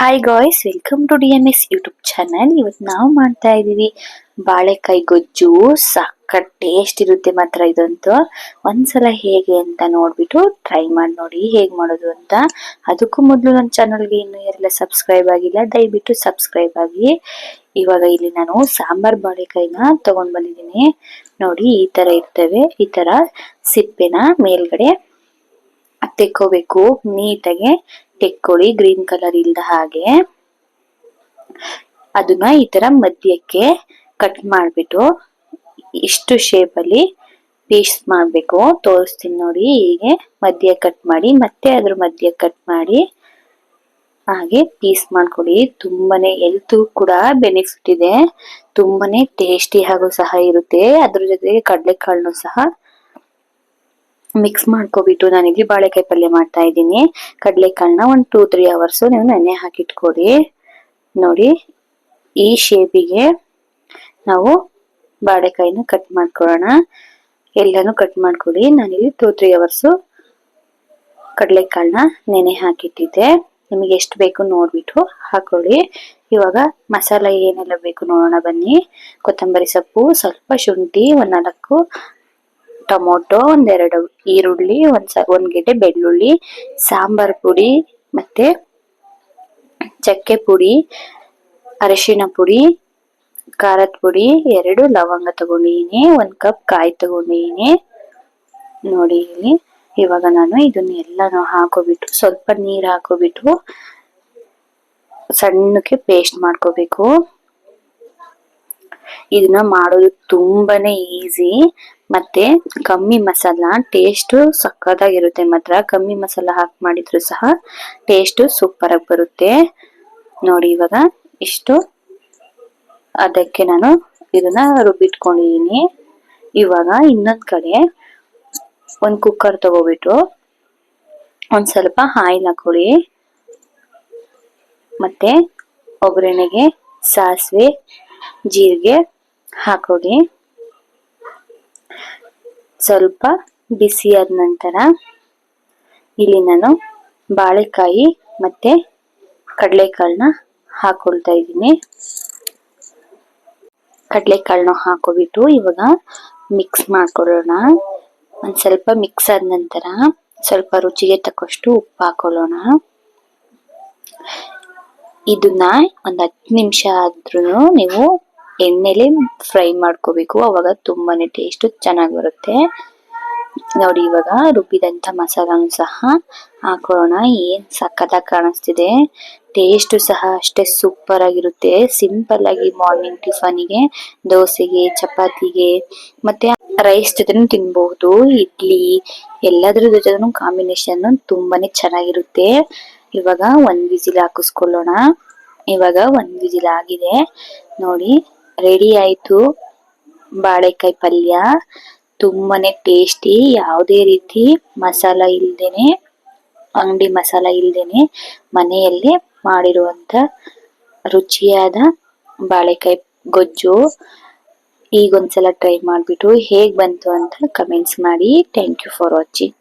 Hi guys welcome to D M S YouTube channel ಇವತ್ತು ನಾವು ಮಾಡ್ತಾ ಇದ್ದೀವಿ ಬಾಳೆಕಾಯಿ ಗೊಜ್ಜು ಸಾಕ ಟೇಸ್ಟ್ ಇರುತ್ತೆ ಮಾತ್ರ ಇದಂತೂ. ಒಂದ್ಸಲ ಹೇಗೆ ಅಂತ ನೋಡ್ಬಿಟ್ಟು ಟ್ರೈ ಮಾಡಿ ನೋಡಿ ಹೇಗೆ ಮಾಡೋದು ಅಂತ. ಅದಕ್ಕೂ ಮೊದಲು ನನ್ನ ಚಾನಲ್ಗೆ ಇನ್ನೂ ಯಾರೆಲ್ಲ ಸಬ್ಸ್ಕ್ರೈಬ್ ಆಗಿಲ್ಲ, ದಯವಿಟ್ಟು ಸಬ್ಸ್ಕ್ರೈಬ್ ಆಗಿ ಇವಾಗ ಇಲ್ಲಿ ನಾನು ಸಾಂಬಾರ್ ಬಾಳೆಕಾಯಿನ ತಗೊಂಡ್ ಬಂದಿದ್ದೀನಿ. ನೋಡಿ, ಈ ತರ ಇರ್ತವೆ. ಈ ತರ ಸಿಪ್ಪೆನ ಮೇಲ್ಗಡೆ ತೆಕ್ಕೋಬೇಕು. ನೀಟಾಗೆ ತೆಕ್ಕೊಳ್ಳಿ, ಗ್ರೀನ್ ಕಲರ್ ಇಲ್ದ ಹಾಗೆ. ಅದನ್ನ ಈ ತರ ಮಧ್ಯಕ್ಕೆ ಕಟ್ ಮಾಡ್ಬಿಟ್ಟು ಇಷ್ಟು ಶೇಪ್ ಅಲ್ಲಿ ಪೀಸ್ ಮಾಡಬೇಕು. ತೋರಿಸ್ತೀನಿ ನೋಡಿ ಹೀಗೆ ಮಧ್ಯ ಕಟ್ ಮಾಡಿ, ಮತ್ತೆ ಅದ್ರ ಮಧ್ಯ ಕಟ್ ಮಾಡಿ ಹಾಗೆ ಪೀಸ್ ಮಾಡ್ಕೊಡಿ ತುಂಬಾನೇ ಹೆಲ್ತ್ ಕೂಡ ಬೆನಿಫಿಟ್ ಇದೆ. ತುಂಬಾನೇ ಟೇಸ್ಟಿ ಹಾಗೂ ಸಹ ಇರುತ್ತೆ. ಅದ್ರ ಜೊತೆಗೆ ಕಡಲೆಕಾಳನ್ನು ಸಹ ಮಿಕ್ಸ್ ಮಾಡ್ಕೊಬಿಟ್ಟು ನಾನಿಲ್ಲಿ ಬಾಳೆಕಾಯಿ ಪಲ್ಯ ಮಾಡ್ತಾ ಇದ್ದೀನಿ. ಕಡಲೆಕಾಳನ್ನ ಒಂದು ಟೂ ತ್ರೀ ಅವರ್ಸ್ ನೀವು ನೆನೆ ಹಾಕಿಟ್ಕೊಡಿ. ನೋಡಿ, ಈ ಶೇಪಿಗೆ ನಾವು ಬಾಳೆಕಾಯಿನ ಕಟ್ ಮಾಡ್ಕೊಳ್ಳೋಣ. ಎಲ್ಲನೂ ಕಟ್ ಮಾಡ್ಕೊಡಿ. ನಾನಿಲ್ಲಿ ಟೂ ತ್ರೀ ಅವರ್ಸು ಕಡಲೆಕಾಳನ್ನ ನೆನೆ ಹಾಕಿಟ್ಟಿದ್ದೆ. ನಿಮಗೆ ಎಷ್ಟು ಬೇಕು ನೋಡ್ಬಿಟ್ಟು ಹಾಕೊಳ್ಳಿ. ಇವಾಗ ಮಸಾಲೆ ಏನೆಲ್ಲ ಬೇಕು ನೋಡೋಣ ಬನ್ನಿ. ಕೊತ್ತಂಬರಿ ಸೊಪ್ಪು, ಸ್ವಲ್ಪ ಶುಂಠಿ, ಒಂದು ನಾಲ್ಕು ಟೊಮೊಟೊ, ಒಂದೆರಡು ಈರುಳ್ಳಿ, ಒಂದ್ ಒಂದ್ ಗೆಡ್ಡೆ ಬೆಳ್ಳುಳ್ಳಿ, ಸಾಂಬಾರ್ ಪುಡಿ ಮತ್ತೆ ಚಕ್ಕೆ ಪುಡಿ ಅರಿಶಿಣ ಪುಡಿ, ಖಾರದ ಪುಡಿ, ಎರಡು ಲವಂಗ ತಗೊಂಡಿದೀನಿ ಒಂದ್ ಕಪ್ ಕಾಯಿ ತಗೊಂಡಿದೀನಿ ನೋಡಿ ಇಲ್ಲಿ, ಇವಾಗ ನಾನು ಇದನ್ನ ಎಲ್ಲಾನು ಹಾಕೋಬಿಟ್ಟು, ಸ್ವಲ್ಪ ನೀರ್ ಹಾಕೋಬಿಟ್ಟು ಸಣ್ಣಕ್ಕೆ ಪೇಸ್ಟ್ ಮಾಡ್ಕೋಬೇಕು. ಇದನ್ನ ಮಾಡೋದು ತುಂಬಾನೇ ಈಸಿ ಮತ್ತೆ ಕಮ್ಮಿ ಮಸಾಲ ಟೇಸ್ಟ್ ಸಕ್ಕತ್ತಾಗಿರುತ್ತೆ ಮಾತ್ರ. ಕಮ್ಮಿ ಮಸಾಲ ಹಾಕಿ ಮಾಡಿದ್ರು ಸಹ ಟೇಸ್ಟ್ ಸೂಪರ್ ಆಗಿ ಬರುತ್ತೆ. ನೋಡಿ ಇವಾಗ ಇಷ್ಟು. ಅದಕ್ಕೆ ನಾನು ಇದನ್ನ ರುಬ್ಬಿಟ್ಕೊಂಡಿದೀನಿ. ಇವಾಗ ಇನ್ನೊಂದ್ ಕಡೆ ಒಂದ್ ಕುಕ್ಕರ್ ತಗೋಬಿಟ್ಟು ಒಂದ್ ಸ್ವಲ್ಪ ಆಯಿಲ್ ಹಾಕೊಳ್ಳಿ ಮತ್ತೆ ಒಗ್ಗರಣೆಗೆ ಸಾಸಿವೆ ಜೀರಿಗೆ ಹಾಕೊಳ್ಳಿ ಸ್ವಲ್ಪ ಬಿಸಿ ಆದ ನಂತರ ಇಲ್ಲಿ ನಾನು ಬಾಳೆಕಾಯಿ ಮತ್ತೆ ಕಡಲೆಕಾಳನ್ನ ಹಾಕೊಳ್ತಾ ಇದ್ದೀನಿ. ಕಡಲೆಕಾಳನ್ನ ಹಾಕೋಬಿಟ್ಟು ಇವಾಗ ಮಿಕ್ಸ್ ಮಾಡ್ಕೊಳ್ಳೋಣ. ಒಂದು ಸ್ವಲ್ಪ ಮಿಕ್ಸ್ ಆದ ನಂತರ ಸ್ವಲ್ಪ ರುಚಿಗೆ ತಕ್ಕಷ್ಟು ಉಪ್ಪು ಹಾಕೊಳ್ಳೋಣ. ಇದನ್ನ ಒಂದು ಹತ್ತು ನಿಮಿಷ ಆದ್ರೂ ನೀವು ಎಣ್ಣೆಲಿ ಫ್ರೈ ಮಾಡ್ಕೋಬೇಕು. ಅವಾಗ ತುಂಬಾನೇ ಟೇಸ್ಟ್ ಚೆನ್ನಾಗಿ ಬರುತ್ತೆ. ನೋಡಿ, ಇವಾಗ ರುಬ್ಬಿದಂತ ಮಸಾಲಾನು ಸಹ ಹಾಕೊಳ್ಳೋಣ. ಏನ್ ಸಖತ್ತಾಗಿ ಕಾಣಿಸ್ತಿದೆ. ಟೇಸ್ಟ್ ಸಹ ಅಷ್ಟೇ ಸೂಪರ್ ಆಗಿರುತ್ತೆ. ಸಿಂಪಲ್ ಆಗಿ ಮಾರ್ನಿಂಗ್ ಟಿಫನ್ಗೆ ದೋಸೆಗೆ, ಚಪಾತಿಗೆ, ಮತ್ತೆ ರೈಸ್ ಜೊತೆನೂ ತಿನ್ಬಹುದು. ಇಡ್ಲಿ, ಎಲ್ಲದರ ಜೊತೆನೂ ಕಾಂಬಿನೇಷನ್ ತುಂಬಾನೇ ಚೆನ್ನಾಗಿರುತ್ತೆ. ಇವಾಗ ಒಂದ್ ವಿಸಿಲ್ ಹಾಕಿಸ್ಕೊಳ್ಳೋಣ. ಇವಾಗ ಒಂದ್ ವಿಸಿಲ್ ಆಗಿದೆ. ನೋಡಿ ರೆಡಿ ಆಯ್ತು. ಬಾಳೆಕಾಯಿ ಪಲ್ಯ, ತುಂಬಾನೇ ಟೇಸ್ಟಿ ಯಾವುದೇ ರೀತಿ ಮಸಾಲ ಇಲ್ದೇನೆ, ಅಂಗಡಿ ಮಸಾಲ ಇಲ್ದೇನೆ ಮನೆಯಲ್ಲೇ ಮಾಡಿರುವಂತ ರುಚಿಯಾದ ಬಾಳೆಕಾಯಿ ಗೊಜ್ಜು. ಈಗ ಒಂದ್ಸಲ ಟ್ರೈ ಮಾಡಿಬಿಟ್ಟು ಹೇಗ್ ಬಂತು ಅಂತ ಕಮೆಂಟ್ಸ್ ಮಾಡಿ. Thank you for watching